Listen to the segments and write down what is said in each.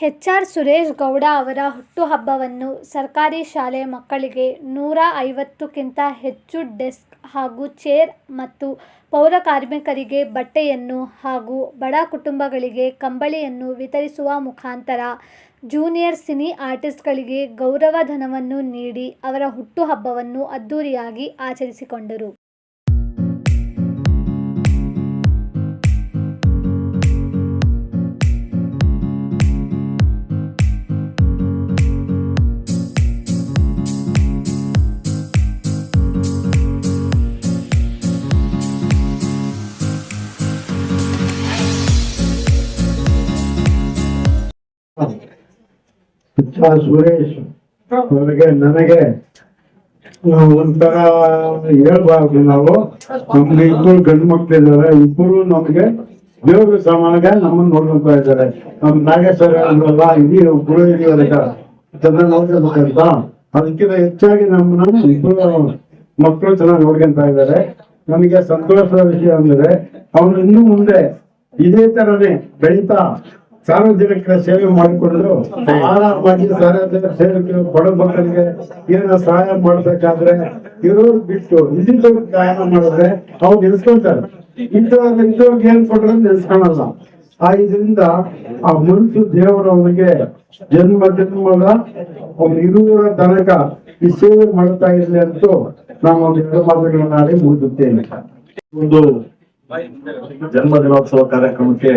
H R Suresh Gowda ಅವರ ಹುಟ್ಟುಹಬ್ಬವನ್ನು ಸರ್ಕಾರಿ ಶಾಲೆ ಮಕ್ಕಳಿಗೆ ನೂರ ಐವತ್ತಕ್ಕಿಂತ ಹೆಚ್ಚು ಡೆಸ್ಕ್ ಹಾಗೂ ಚೇರ್ ಮತ್ತು ಪೌರಕಾರ್ಮಿಕರಿಗೆ ಬಟ್ಟೆಯನ್ನು ಹಾಗೂ ಬಡ ಕುಟುಂಬಗಳಿಗೆ ಕಂಬಳಿಯನ್ನು ವಿತರಿಸುವ ಮುಖಾಂತರ ಜೂನಿಯರ್ ಸಿನಿ ಆರ್ಟಿಸ್ಟ್ಗಳಿಗೆ ಗೌರವಧನವನ್ನು ನೀಡಿ ಅವರ ಹುಟ್ಟುಹಬ್ಬವನ್ನು ಅದ್ದೂರಿಯಾಗಿ ಆಚರಿಸಿಕೊಂಡರು. ಸುರೇಶ್ ಅವರಿಗೆ ನನಗೆ ಒಂಥರ ಹೇಳ್ಬಾರ್ದು ನಾವು. ನಮ್ಗೆ ಇಬ್ಬರು ಗಂಡು ಮಕ್ಳಿದ್ದಾರೆ ಇಬ್ಬರು ನಮ್ಗೆ ದೇವ್ರ ಸಮಾನಗೆ ನಮ್ಮನ್ನ ನೋಡ್ಕೊಂತ ಇದ್ದಾರೆ. ನಮ್ ನಾಗೇಶ್ವರ ಅಂದ್ರಲ್ಲ ಇಡೀ ಗುರು ಹಿರಿಯರ ಚೆನ್ನಾಗಿ ನೋಡ್ಕೊಬೇಕಂತ ಅದಕ್ಕಿಂತ ಹೆಚ್ಚಾಗಿ ನಮ್ಮನ್ನ ಇಬ್ಬರು ಮಕ್ಕಳು ಚೆನ್ನಾಗಿ ನೋಡ್ಕೊಂತ ಇದ್ದಾರೆ. ನಮಗೆ ಸಂತೋಷದ ವಿಷಯ ಅಂದ್ರೆ ಅವ್ರು ಇನ್ನು ಮುಂದೆ ಇದೇ ತರನೇ ಬೆಳೀತಾ ಸಾರ್ವಜನಿಕರ ಸೇವೆ ಮಾಡಿಕೊಂಡು ಆರಾಮಾಗಿ ಸಾರ್ವಜನಿಕ ಸೇವಕರು ಬಡ ಮಕ್ಕಳಿಗೆ ಏನ ಸಹಾಯ ಮಾಡ್ಬೇಕಾದ್ರೆ ಇರೋರು ಬಿಟ್ಟು ಇದ್ದಿದ್ದವ್ರಿಗೆ ಸಹಾಯ ಮಾಡಿದ್ರೆ ಅವ್ರು ನಿಲ್ಸ್ಕೊಂತಾರೆ ಇಂಥವ್ರಿಗೆ ಇಂಥವ್ರಿಗೆ ಏನ್ ಕೊಟ್ರೆ ನಿಲ್ಸ್ಕೊಳಲ್ಲ ಆ ಇದರಿಂದ ಆ ಮನುಷ್ಯ ದೇವರ ಅವನಿಗೆ ಜನ್ಮ ಜನ್ಮದ ಇರುವ ಇರುವರ ತನಕ ಈ ಸೇವೆ ಮಾಡ್ತಾ ಇರ್ಲಿ ಅಂತ ನಾವು ಒಂದು ಎರಡು ಮಾತುಗಳನ್ನ ಆಡಿ ಮುಗಿಸುತ್ತೇನೆ. ಒಂದು ಜನ್ಮ ದಿನೋತ್ಸವ ಕಾರ್ಯಕ್ರಮಕ್ಕೆ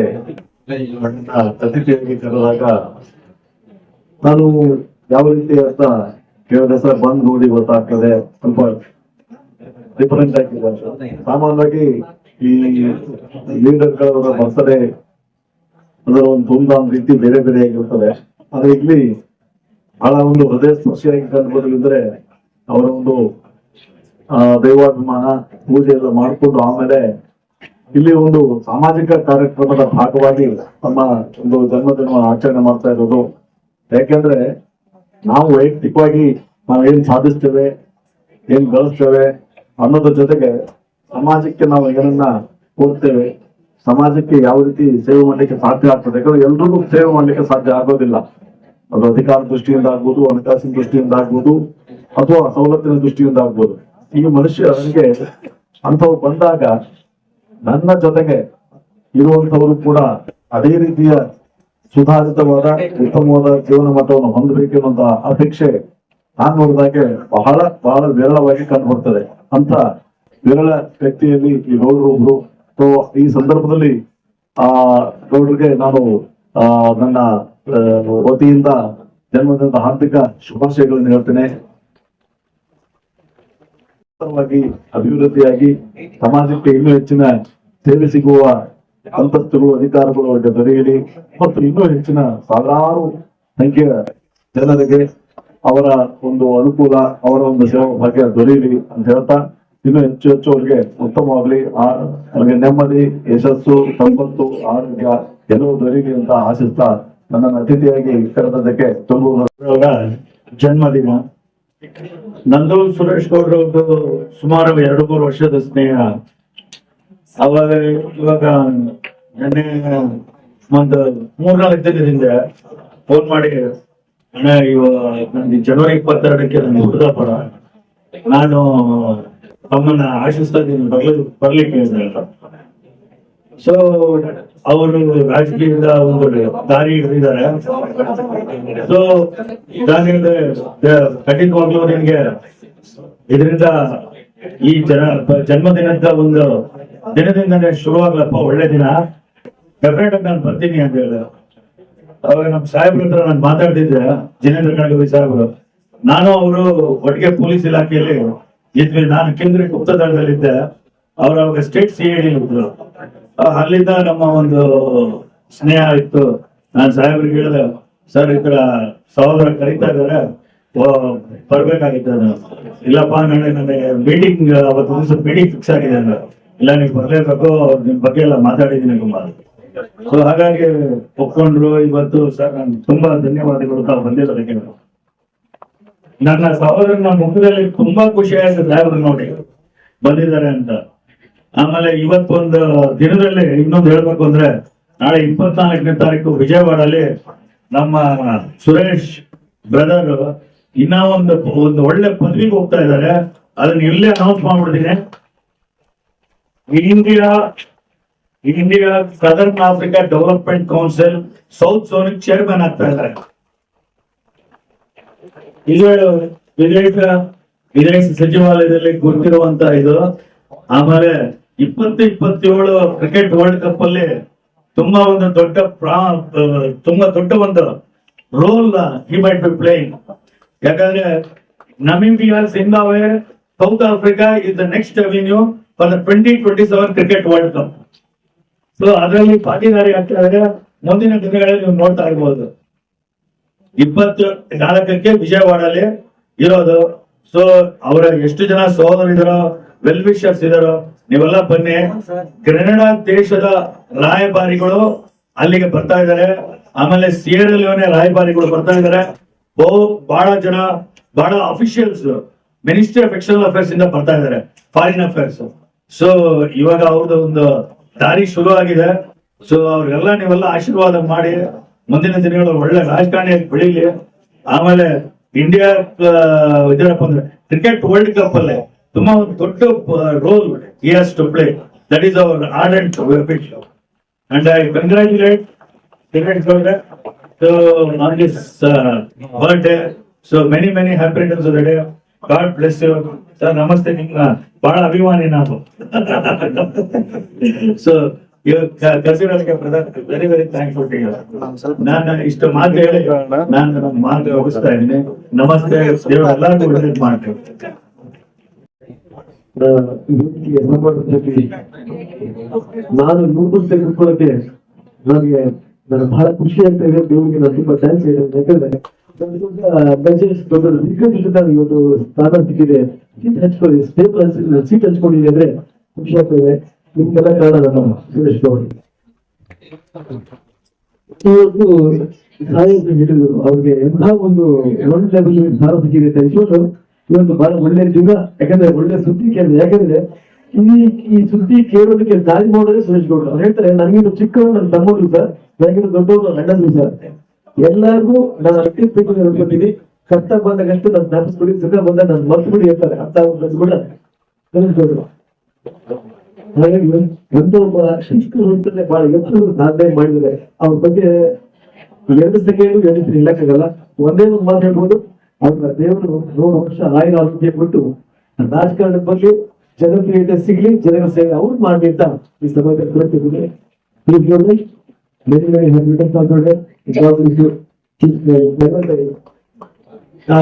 ಅತಿಥಿಯಾಗಿ ಕರೆದಾಗ ನಾನು ಯಾವ ರೀತಿ ಅಂತ ಕೇಳಿದ್ರೆ ಸರ್, ಬಂದ್ ನೋಡಿ ಗೊತ್ತಾಗ್ತದೆ ಸ್ವಲ್ಪ ಡಿಫರೆಂಟ್ ಆಗಿದೆ. ಸಾಮಾನ್ಯವಾಗಿ ಈ ಲೀಡರ್ಗಳವರ ಬರ್ತಾರೆ ಅದರ ಒಂದು ಧೂಮ್ಧಾಮ್ ರೀತಿ ಬೇರೆ ಬೇರೆ ಆಗಿರ್ತದೆ ಆದ್ರೆ ಇಲ್ಲಿ ಬಹಳ ಒಂದು ಹೃದಯ ಸ್ಪರ್ಶಿಯಾಗಿ ಕಂಡುಬಂದ್ರೆ ಅವರ ಒಂದು ದೈವಾಭಿಮಾನ ಪೂಜೆ ಎಲ್ಲ ಮಾಡಿಕೊಂಡು ಆಮೇಲೆ ಇಲ್ಲಿ ಒಂದು ಸಾಮಾಜಿಕ ಕಾರ್ಯಕ್ರಮದ ಭಾಗವಾಗಿ ನಮ್ಮ ಒಂದು ಜನ್ಮದಿನ ಆಚರಣೆ ಮಾಡ್ತಾ ಇರೋದು. ಯಾಕೆಂದ್ರೆ ನಾವು ವೈಯಕ್ತಿಕವಾಗಿ ನಾವು ಏನ್ ಸಾಧಿಸ್ತೇವೆ, ಏನ್ ಗಳಿಸ್ತೇವೆ ಅನ್ನೋದ್ರ ಜೊತೆಗೆ ಸಮಾಜಕ್ಕೆ ನಾವು ಏನನ್ನ ಕೊಡ್ತೇವೆ, ಸಮಾಜಕ್ಕೆ ಯಾವ ರೀತಿ ಸೇವೆ ಮಾಡ್ಲಿಕ್ಕೆ ಸಾಧ್ಯ ಆಗ್ತದೆ. ಯಾಕಂದ್ರೆ ಎಲ್ರಿಗೂ ಸೇವೆ ಮಾಡ್ಲಿಕ್ಕೆ ಸಾಧ್ಯ ಆಗೋದಿಲ್ಲ. ಅದು ಅಧಿಕಾರ ದೃಷ್ಟಿಯಿಂದ ಆಗ್ಬೋದು, ಹಣಕಾಸಿನ ದೃಷ್ಟಿಯಿಂದ ಆಗ್ಬೋದು, ಅಥವಾ ಸವಲತ್ತಿನ ದೃಷ್ಟಿಯಿಂದ ಆಗ್ಬೋದು. ಈ ಮನುಷ್ಯನಿಗೆ ಅಂಥವು ಬಂದಾಗ ನನ್ನ ಜೊತೆಗೆ ಇರುವಂತವರು ಕೂಡ ಅದೇ ರೀತಿಯ ಸುಧಾರಿತವಾದ ಉತ್ತಮವಾದ ಜೀವನ ಮಟ್ಟವನ್ನು ಹೊಂದಬೇಕು ಅನ್ನುವಂತ ಅಪೇಕ್ಷೆ ನಾನು ನೋಡಿದಾಗೆ ಬಹಳ ಬಹಳ ವಿರಳವಾಗಿ ಕಂಡು ಬರ್ತದೆ. ಅಂತ ವಿರಳ ವ್ಯಕ್ತಿಯಲ್ಲಿ ಈ ಗೌಡರು ಒಬ್ರು. ಸೊ ಈ ಸಂದರ್ಭದಲ್ಲಿ, ಆ, ಗೌಡರಿಗೆ ನಾನು ನನ್ನ ವತಿಯಿಂದ ಜನ್ಮದಿಂದ ಆರ್ಥಿಕ ಶುಭಾಶಯಗಳನ್ನು ಹೇಳ್ತೇನೆ. ಅಭಿವೃದ್ಧಿಯಾಗಿ ಸಮಾಜಕ್ಕೆ ಇನ್ನೂ ಹೆಚ್ಚಿನ ಸೇವೆ ಸಿಗುವ ಅಂತಸ್ತುಗಳು ಅಧಿಕಾರಗಳು ದೊರೆಯಲಿ ಮತ್ತು ಇನ್ನೂ ಹೆಚ್ಚಿನ ಸಾವಿರಾರು ಸಂಖ್ಯೆಯ ಜನರಿಗೆ ಅವರ ಒಂದು ಅನುಕೂಲ, ಅವರ ಒಂದು ಸೇವಾ ಭಾಗ್ಯ ದೊರೆಯಲಿ ಅಂತ ಹೇಳ್ತಾ ಇನ್ನೂ ಹೆಚ್ಚು ಹೆಚ್ಚು ಅವರಿಗೆ ಉತ್ತಮವಾಗಲಿ. ಅವರಿಗೆ ನೆಮ್ಮದಿ, ಯಶಸ್ಸು, ಸಂಪತ್ತು, ಆರೋಗ್ಯ ಎಲ್ಲವೂ ದೊರೆಯಲಿ ಅಂತ ಆಶಿಸ್ತಾ ನನ್ನನ್ನು ಅತಿಥಿಯಾಗಿ ಕರೆದದಕ್ಕೆ ತುಂಬ ಜನ್ಮದಿನ. ನಂದು ಸುರೇಶ್ ಗೌಡ್ರ ಅವರು ಸುಮಾರು ಎರಡು ಮೂರು ವರ್ಷದ ಸ್ನೇಹ. ಅವಾಗ ಇವಾಗ ನೆನ್ನೆ ಒಂದು ಮೂರ್ನಾಲ್ಕು ದಿನದಿಂದ ಫೋನ್ ಮಾಡಿ, ಅಣ್ಣ, ಇವ ನಂದು ಜನವರಿ ಇಪ್ಪತ್ತೆರಡಕ್ಕೆ ನನ್ನ ಹುಡುಗಪ್ಪರ ನಾನು ತಮ್ಮನ್ನ ಆಶಿಸ್ತಾ ಇದ್ದೀನಿ, ಬರ್ಲಿ, ಬರ್ಲಿಕ್ಕೆ, ಅಂತ ಸೊ ಅವರು ರಾಜಕೀಯದ ಒಂದು ದಾರಿ ಹಿಡಿದಿದ್ದಾರೆ. ಸೊ ಇದಾಗಿಂದ ಖಂಡಿತವಾಗ್ಲೂ ನಿನ್ಗೆ ಇದರಿಂದ ಈ ಜನ, ಜನ್ಮದಿನದ ಒಂದು ದಿನದಿಂದನೇ ಶುರುವಾಗ್ಲಪ್ಪ, ಒಳ್ಳೆ ದಿನ. ಡೆಫಿನೆಟ್ ಆಗಿ ನಾನು ಬರ್ತೀನಿ ಅಂತ ಹೇಳಿದೆ. ಅವಾಗ ನಮ್ ಸಾಹೇಬ್ರ ಹತ್ರ ನಾನು ಮಾತಾಡ್ತಿದ್ದೆ, ಜಿನೇಂದ್ರ ಕಣಗವಿ ಸಾಹೇಬ್ರು. ನಾನು ಅವರು ಒಟ್ಟಿಗೆ ಪೊಲೀಸ್ ಇಲಾಖೆಯಲ್ಲಿ ಇದ್ವಿ. ನಾನು ಕೇಂದ್ರ ಗುಪ್ತದಳದಲ್ಲಿದ್ದೆ. ಅವ್ರು ಅವಾಗ ಸ್ಟೇಟ್ ಸಿ ಐ ಡಿ ಅಲ್ಲಿಂದ ನಮ್ಮ ಒಂದು ಸ್ನೇಹ ಇತ್ತು. ನಾನು ಸಾಹೇಬ್ರಿಗೆ ಹೇಳಿದೆ, ಸರ್, ಈ ತರ ಸಹೋದರ ಕರೀತಾ ಇದ್ದಾರೆ. ಬರ್ಬೇಕಾಗಿತ್ತು. ಇಲ್ಲಪ್ಪ, ನಾಳೆ ನನಗೆ ಮೀಟಿಂಗ್ ಅವತ್ತು ದಿವಸ ಮೀಟಿಂಗ್ ಫಿಕ್ಸ್ ಆಗಿದೆ ಅಂದ್ರೆ. ಇಲ್ಲ, ನೀವು ಬರ್ಲೇಬೇಕು, ನಿಮ್ ಬಗ್ಗೆ ಎಲ್ಲ ಮಾತಾಡಿದ್ದೀನಿ ಕುಮಾರ್. ಸೊ ಹಾಗಾಗಿ ಒಪ್ಕೊಂಡ್ರು. ಇವತ್ತು ಸರ್ ನಾನು ತುಂಬಾ ಧನ್ಯವಾದಗಳು ತಾವು ಬಂದಿರೋದಕ್ಕೆ ನನ್ನ ಸಹೋದರನ ಮುಖದಲ್ಲಿ ತುಂಬಾ ಖುಷಿ ಆಯ್ತು, ಸಾಹೇಬ್ರು ನೋಡಿ. ಬಂದಿದ್ದಾರೆ ಅಂತ. ಆಮೇಲೆ ಇವತ್ತೊಂದು ದಿನದಲ್ಲಿ ಇನ್ನೊಂದು ಹೇಳ್ಬೇಕು ಅಂದ್ರೆ ನಾಳೆ ಇಪ್ಪತ್ನಾಲ್ಕನೇ ತಾರೀಕು ವಿಜಯವಾಡಲ್ಲಿ ನಮ್ಮ ಸುರೇಶ್ ಬ್ರದರ್ ಇನ್ನ ಒಂದು ಒಂದು ಒಳ್ಳೆ ಪದವಿಗೆ ಹೋಗ್ತಾ ಇದ್ದಾರೆ. ಅದನ್ನ ಇಲ್ಲೇ ಅನೌನ್ಸ್ ಮಾಡ್ಬಿಡ್ತೀನಿ. India India Southern Africa development council south zone chairman ಆಗ್ತಾ ಇದ್ದಾರೆ. ಇದು ವಿದೇಶ ವಿದೇಶ ಸಚಿವಾಲಯದಲ್ಲಿ ಗೊತ್ತಿರುವಂತ ಇದು. ಆಮೇಲೆ ಇಪ್ಪತ್ತು, ಇಪ್ಪತ್ತೇಳು ಕ್ರಿಕೆಟ್ ವರ್ಲ್ಡ್ ಕಪ್ ಅಲ್ಲಿ ತುಂಬಾ ಒಂದು ದೊಡ್ಡ ಪ್ರಾ ತುಂಬಾ ದೊಡ್ಡ ಒಂದು role he might be playing ಯಾಕಂದ್ರೆ Namibia Zimbabwe South Africa is the next avenue for the twenty twenty seven cricket world cup so ಅದರಲ್ಲಿ ಪಾಟಿದಾರಿ ಆಗ್ತಾ ಇದ್ರೆ ಮುಂದಿನ ದಿನಗಳಲ್ಲಿ ನೀವು ನೋಡ್ತಾ ಇರ್ಬೋದು. ಇಪ್ಪತ್ತು ನಾಲ್ಕಕ್ಕೆ ವಿಜಯವಾಡಲ್ಲಿ ಇರೋದು. ಸೊ ಅವರ ಎಷ್ಟು ಜನ ಸಹೋದರಿದಾರೋ ವೆಲ್ ವಿಶರ್ಸ್ ಇದಾರೋ ನೀವೆಲ್ಲ ಬನ್ನಿ. ಕೆನಡಾ ದೇಶದ ರಾಯಭಾರಿಗಳು ಅಲ್ಲಿಗೆ ಬರ್ತಾ ಇದ್ದಾರೆ. ಆಮೇಲೆ ಸಿಯರ್ ಲಿಯೋನೆ ರಾಯಭಾರಿಗಳು ಬರ್ತಾ ಇದ್ದಾರೆ. ಬಹು ಬಹಳ ಜನ, ಬಹಳ officials ministry of external affairs ಇಂದ ಬರ್ತಾ ಇದ್ದಾರೆ ಫಾರಿನ್ ಅಫೇರ್ಸ್ ಸೊ ಇವಾಗ ಅವ್ರದ್ದು ಒಂದು ದಾರಿ ಶುರು ಆಗಿದೆ. ಸೊ ಅವ್ರಿಗೆಲ್ಲ ನೀವೆಲ್ಲ ಆಶೀರ್ವಾದ ಮಾಡಿ, ಮುಂದಿನ ದಿನಗಳು ಒಳ್ಳೆ ರಾಜಕಾರಣಿ ಬೆಳೀಲಿ. ಆಮೇಲೆ ಇಂಡಿಯಾ ಇದರಪ್ಪ ಅಂದ್ರೆ ಕ್ರಿಕೆಟ್ ವರ್ಲ್ಡ್ ಕಪ್ ಅಲ್ಲಿ. ತುಂಬಾ ಒಂದು ದೊಡ್ಡ role he has to play that is our ardent wish and I congratulate on this birthday so many many happy returns of the day God bless you sir ನಮಸ್ತೆ ನಿಮ್ಮ ಬಹಳ ಅಭಿಮಾನಿ ನಾನು so ಕಸಿರೋದಕ್ಕೆ ಪ್ರಧಾನ very very thankful to you ನಾನು ಇಷ್ಟು ಮಾತು ಹೇಳಿ, ನಾನು ಮಾತು ಹೋಗಿಸ್ತಾ ಇದ್ದೀನಿ. ನಮಸ್ತೆ. ಎಲ್ಲರಿಗೂ ಮಾಡ್ತೇವೆ. ನಾನು ಯೂಟ್ಯೂಬ್ ತೆಗೆದುಕೊಳ್ಳಕ್ಕೆ ನನಗೆ ನನಗೆ ಬಹಳ ಖುಷಿ ಆಗ್ತಾ ಇದೆ. ದೇವರಿಗೆ ನಾನು ತುಂಬಾ ಥ್ಯಾಂಕ್ಸ್ ಹೇಳಿದೆ ಯಾಕಂದ್ರೆ ದೊಡ್ಡ ದಿಗ್ಗಜ ಇವತ್ತು ಸ್ಥಾನ ಸಿಕ್ಕಿದೆ. ಸೀಟ್ ಹಂಚ್ಕೊಳ್ಳಿ ಸ್ಟೇಬಲ್ ಸೀಟ್ ಹಂಚ್ಕೊಂಡಿದೆ ಅಂದ್ರೆ ಖುಷಿ ಆಗ್ತದೆ ನಿಮ್ಗೆಲ್ಲ ಕಾರಣ ನಮ್ಮ ಸುರೇಶ್ ಗೌಡ್ ಇವತ್ತು ಸಾಹಿತ್ಯ ಹೇಳಿದ್ರು ಅವ್ರಿಗೆ ಎಂತಹ ಒಂದು ಒಳ್ಳೆ ಲೆವೆಲ್ ಸ್ಥಾನ ಸಿಕ್ಕಿದೆ ಅಂತ ಇವತ್ತು ಬಹಳ ಒಳ್ಳೆ ಜೀವ ಯಾಕಂದ್ರೆ ಒಳ್ಳೆ ಸುದ್ದಿ ಕೇಳಿದೆ ಯಾಕಂದ್ರೆ ಈ ಈ ಸುದ್ದಿ ಕೇಳೋದಕ್ಕೆ ದಾರಿ ಮಾಡೋದೇ ಸುರೇಶ್ ಗೌಡ್ರು. ಅವ್ರು ಹೇಳ್ತಾರೆ ನನಗಿಂತ ಚಿಕ್ಕವರು ನನ್ನ ತಮ್ಮರು ಸರ್ ನನಗಿಂತ ದೊಡ್ಡವರು ಅಣ್ಣಂದ್ರು ಸರ್. ಎಲ್ಲರಿಗೂ ನಾನು ಅಷ್ಟೇ ಪ್ರೀತಿ ಅನ್ಕೊಂಡಿದ್ದೀನಿ ಕಷ್ಟ ಬಂದಾಗಷ್ಟು ನಾನು ಜ್ಞಾಪಿಸ್ಬಿಡಿ ಸುಖ ಬಂದಾಗ ನಾನು ಮರ್ತ್ಬಿಡಿ ಹೇಳ್ತಾರೆ ಅರ್ಥ ಆಗೋದು ಕೂಡ ಸುರೇಶ್ ಗೌಡ್ರು. ಹಾಗಾಗಿ ಎಂತ ಒಬ್ಬ ಬಹಳ ಎತ್ತರ ಸಾಧನೆ ಮಾಡಿದರೆ, ಅವ್ರ ಬಗ್ಗೆ ಎರಡು ಸೆಕೆಂಡ್, ಎರಡು ಹೇಳಕ್ಕಾಗಲ್ಲ ಒಂದೇ ಒಂದು ಮಾತು ಹೇಳ್ಬೋದು. ಅವ್ರ ದೇವರು ನೂರು ವರ್ಷ ಆಯುರ ಆರೋಗ್ಯ ಕೊಟ್ಟು ರಾಜಕಾರಣದ ಬಗ್ಗೆ ಜನಪ್ರಿಯತೆ ಸಿಗ್ಲಿ, ಜನರ ಸೇವೆ ಅವ್ರು ಮಾಡ್ಲಿ ಅಂತ ಈ ಸಭೆಯಲ್ಲಿ ಹೇಳ್ತಿದ್ದೀನಿ ಪ್ಲೀಸ್ ನೋಡಿ ವೆರಿ ವೆರಿ ಹ್ಯಾಪಿ ಆ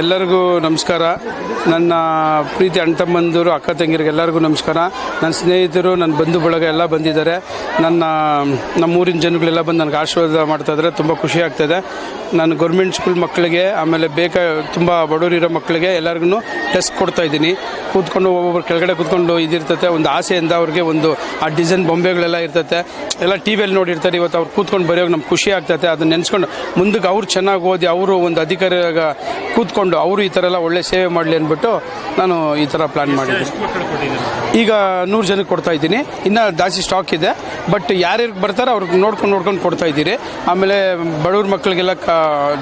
ಎಲ್ಲರಿಗೂ ನಮಸ್ಕಾರ. ನನ್ನ ಪ್ರೀತಿ ಅಣ್ಣ ತಮ್ಮಂದಿರು ಅಕ್ಕ ತಂಗಿರಿಗೆ ಎಲ್ಲರಿಗೂ ನಮಸ್ಕಾರ. ನನ್ನ ಸ್ನೇಹಿತರು, ನನ್ನ ಬಂಧು ಬಳಗ ಎಲ್ಲ ಬಂದಿದ್ದಾರೆ. ನನ್ನ, ನಮ್ಮೂರಿನ ಜನಗಳೆಲ್ಲ ಬಂದು ನನಗೆ ಆಶೀರ್ವಾದ ಮಾಡ್ತಾ ಇದ್ದಾರೆ. ತುಂಬ ಖುಷಿ ಆಗ್ತದೆ. ನಾನು ಗೌರ್ಮೆಂಟ್ ಸ್ಕೂಲ್ ಮಕ್ಕಳಿಗೆ, ಆಮೇಲೆ ಬೇಕಾ, ತುಂಬ ಬಡವರಿರೋ ಮಕ್ಕಳಿಗೆ ಎಲ್ಲರಿಗೂ ಟೆಸ್ಟ್ ಕೊಡ್ತಾ ಇದ್ದೀನಿ. ಕೂತ್ಕೊಂಡು ಒಬ್ಬೊಬ್ಬರು ಕೆಳಗಡೆ ಕೂತ್ಕೊಂಡು ಇದಿರ್ತೈತೆ, ಒಂದು ಆಸೆಯಿಂದ ಅವ್ರಿಗೆ ಒಂದು, ಆ ಡಿಸೈನ್ ಬೊಂಬೆಗಳೆಲ್ಲ ಇರ್ತೈತೆ. ಎಲ್ಲ ಟಿ ವಿಯಲ್ಲಿ ನೋಡಿರ್ತಾರೆ. ಇವತ್ತು ಅವ್ರು ಕೂತ್ಕೊಂಡು ಬರೆಯೋಕೆ ನಮ್ಗೆ ಖುಷಿ ಆಗ್ತೈತೆ. ಅದನ್ನ ನೆನೆಸ್ಕೊಂಡು ಮುಂದಕ್ಕೆ ಅವ್ರು ಚೆನ್ನಾಗಿ ಓದಿ, ಅವರು ಒಂದು ಅಧಿಕಾರಿಯಾಗ ಕೂತ್ಕೊಂಡು ಅವರು ಈ ಥರ ಎಲ್ಲ ಒಳ್ಳೆ ಸೇವೆ ಮಾಡಲಿ ಅಂದ್ಬಿಟ್ಟು ನಾನು ಈ ಥರ ಪ್ಲ್ಯಾನ್ ಮಾಡಿದ್ದೀನಿ. ಈಗ ನೂರು ಜನಕ್ಕೆ ಕೊಡ್ತಾ ಇದ್ದೀನಿ. ಇನ್ನೂ ಜಾಸ್ತಿ ಸ್ಟಾಕ್ ಇದೆ. ಬಟ್ ಯಾರ್ಯಾರು ಬರ್ತಾರೆ ಅವ್ರಿಗೆ ನೋಡ್ಕೊಂಡು ನೋಡ್ಕೊಂಡು ಕೊಡ್ತಾ ಇದ್ದೀರಿ. ಆಮೇಲೆ ಬಡವ್ರ ಮಕ್ಕಳಿಗೆಲ್ಲ ಕ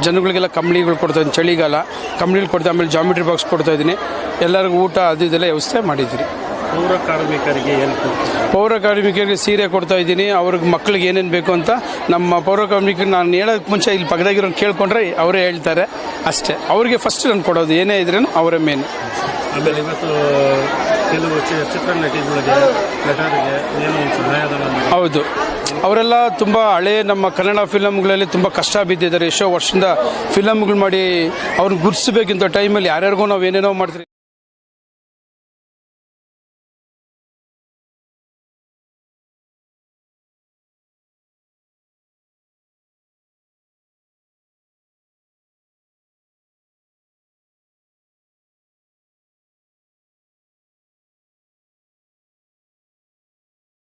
ಜನಗಳಿಗೆಲ್ಲ ಕಂಬಳಿಗಳು ಕೊಡ್ತಾ ಇದ್ದೀನಿ. ಚಳಿಗಾಲ ಕಂಬಳಿಗಳು ಕೊಡ್ತಾ ಆಮೇಲೆ ಜಾಮಿಟ್ರಿ ಬಾಕ್ಸ್ ಕೊಡ್ತಾ ಇದ್ದೀನಿ. ಎಲ್ಲರಿಗೂ ಊಟ ಅದು ಇದೆಲ್ಲ ವ್ಯವಸ್ಥೆ ಮಾಡಿದ್ದೀರಿ. ಪೌರ ಕಾರ್ಮಿಕರಿಗೆ ಏನು ಪೌರ ಕಾರ್ಮಿಕರಿಗೆ ಸೀರೆ ಕೊಡ್ತಾ ಇದ್ದೀನಿ. ಅವ್ರಿಗೆ ಮಕ್ಕಳಿಗೆ ಏನೇನು ಬೇಕು ಅಂತ ನಮ್ಮ ಪೌರ ಕಾರ್ಮಿಕರು ನಾನು ಹೇಳೋಕ್ಕೆ ಮುಂಚೆ ಇಲ್ಲಿ ಪಕ್ಕದಾಗಿರೋ ಕೇಳ್ಕೊಂಡ್ರೆ ಅವರೇ ಹೇಳ್ತಾರೆ ಅಷ್ಟೇ. ಅವರಿಗೆ ಫಸ್ಟ್ ನಾನು ಕೊಡೋದು. ಏನೇ ಇದ್ರೂ ಅವರೇ ಮೇನ್ ಆಮೇಲೆ ಇವತ್ತು ಕೆಲವು ಚಿತ್ರ ಚಿತ್ರನಟಿಗಳಿಗೆ ನಟರಿಗೆ ಏನು ಸಹಾಯಧನ ಹೌದು. ಅವರೆಲ್ಲ ತುಂಬ ಹಳೆ ನಮ್ಮ ಕನ್ನಡ ಫಿಲಮ್ಗಳಲ್ಲಿ ತುಂಬ ಕಷ್ಟ ಬಿದ್ದಿದ್ದಾರೆ. ಎಷ್ಟೋ ವರ್ಷದಿಂದ ಫಿಲಮ್ಗಳು ಮಾಡಿ ಅವ್ರನ್ನ ಗುರ್ತಿಸ್ಬೇಕಿಂತ ಟೈಮಲ್ಲಿ ಯಾರ್ಯಾರಿಗೂ ನಾವು ಏನೇನೋ ಮಾಡ್ತೀವಿ